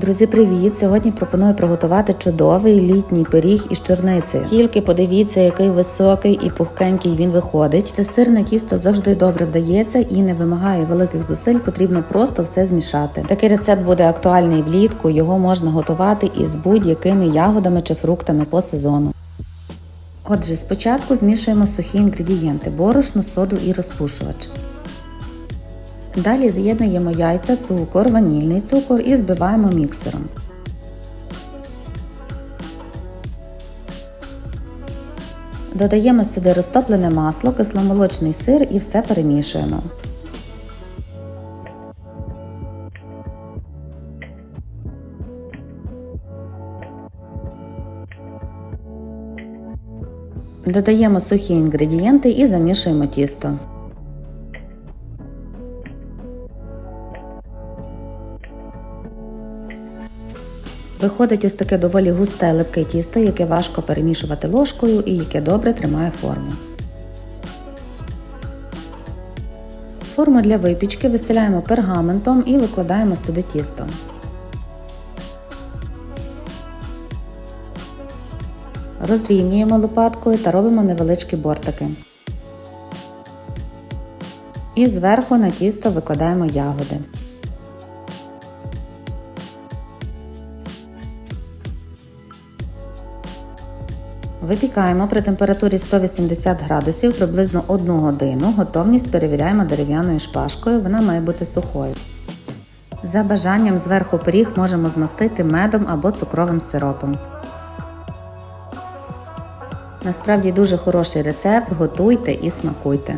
Друзі, привіт! Сьогодні пропоную приготувати чудовий літній пиріг із чорницею. Тільки подивіться, який високий і пухкенький він виходить. Це сирне тісто завжди добре вдається і не вимагає великих зусиль. Потрібно просто все змішати. Такий рецепт буде актуальний влітку. Його можна готувати із будь-якими ягодами чи фруктами по сезону. Отже, спочатку змішуємо сухі інгредієнти: борошно, соду і розпушувач. Далі з'єднуємо яйця, цукор, ванільний цукор і збиваємо міксером. Додаємо сюди розтоплене масло, кисломолочний сир і все перемішуємо. Додаємо сухі інгредієнти і замішуємо тісто. Виходить ось таке доволі густе липке тісто, яке важко перемішувати ложкою і яке добре тримає форму. Форму для випічки вистеляємо пергаментом і викладаємо сюди тісто. Розрівнюємо лопаткою та робимо невеличкі бортики. І зверху на тісто викладаємо ягоди. Випікаємо при температурі 180 градусів приблизно 1 годину. Готовність перевіряємо дерев'яною шпажкою, вона має бути сухою. За бажанням зверху пиріг можемо змастити медом або цукровим сиропом. Насправді дуже хороший рецепт, готуйте і смакуйте.